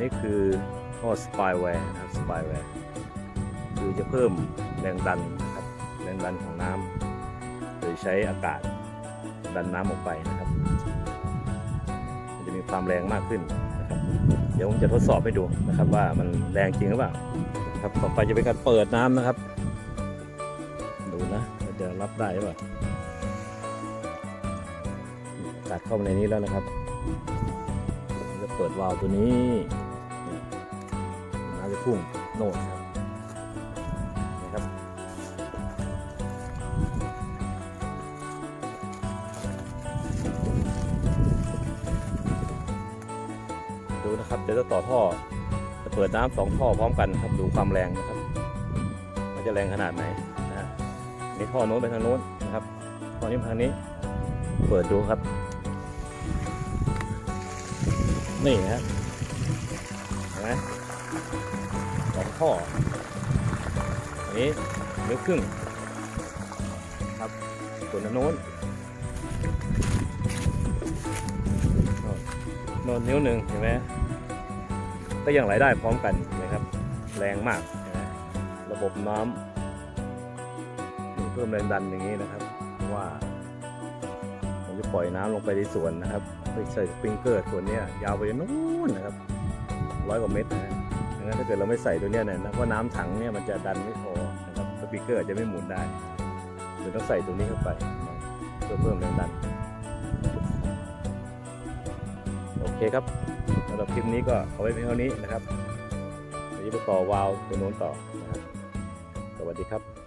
นี่คือท่อสปายแวร์นะครับสปายแวร์คือจะเพิ่มแรงดันนะครับแรงดันของน้ำโดยใช้อากาศดันน้ำออกไปนะครับ มันจะมีความแรงมากขึ้นนะครับ เดี๋ยวผมจะทดสอบให้ดูนะครับ ว่ามันแรงจริงหรือเปล่าครับต่อไปจะเป็นการเปิดน้ำนะครับ ดูนะจะรับได้หรือเปล่าตัดเข้ามาในนี้แล้วนะครับจะเปิดวาล์วตัวนี้ จะพุ่งโน่นครับนะครับ ดูนะครับ เดี๋ยวจะต่อท่อ จะเปิดน้ำสองท่อพร้อมกันครับดูความแรงนะครับ มันจะแรงขนาดไหนนะนี่ท่อโน้นไปทางโน้นนะครับท่อนี้ทางนี้ เปิดดูครับ นี่นะฮะเห็นไหม สองท่ออันนี้นิ้วครึ่งครับส่วนนโน้นโน่นนิ้วหนึ่งเห็นไหมก็ยังไหลได้พร้อมกันนะครับ แรงมากนไหมระบบน้ำเพิ่มแรงดันอย่างนี้นะครับว่าผมจะปล่อยน้ำลงไปในสวนนะครับเพื่อใส่สปริงเกอร์ส่วนนี้ยยาวไปนู้นนะครับ ร้อยกว่าเมตรนะฮะดังนั้นถ้าเกิดเราไม่ใส่ตัวเนี้ยเนี่ยนะเพราะน้ำถังเนี่ยมันจะดันไม่พอนะครับสปริเกอร์อาจจะไม่หมุนได้เลยต้องใส่ตัวนี้เข้าไปนะเพื่อเพิ่มแรงดัน โอเคครับสำหรับคลิปนี้ก็เอาไว้เพียงเท่านี้นะครับเดี๋ยวจะไปต่อวาล์วตัวโน้นต่อนะครับสวัสดีครับ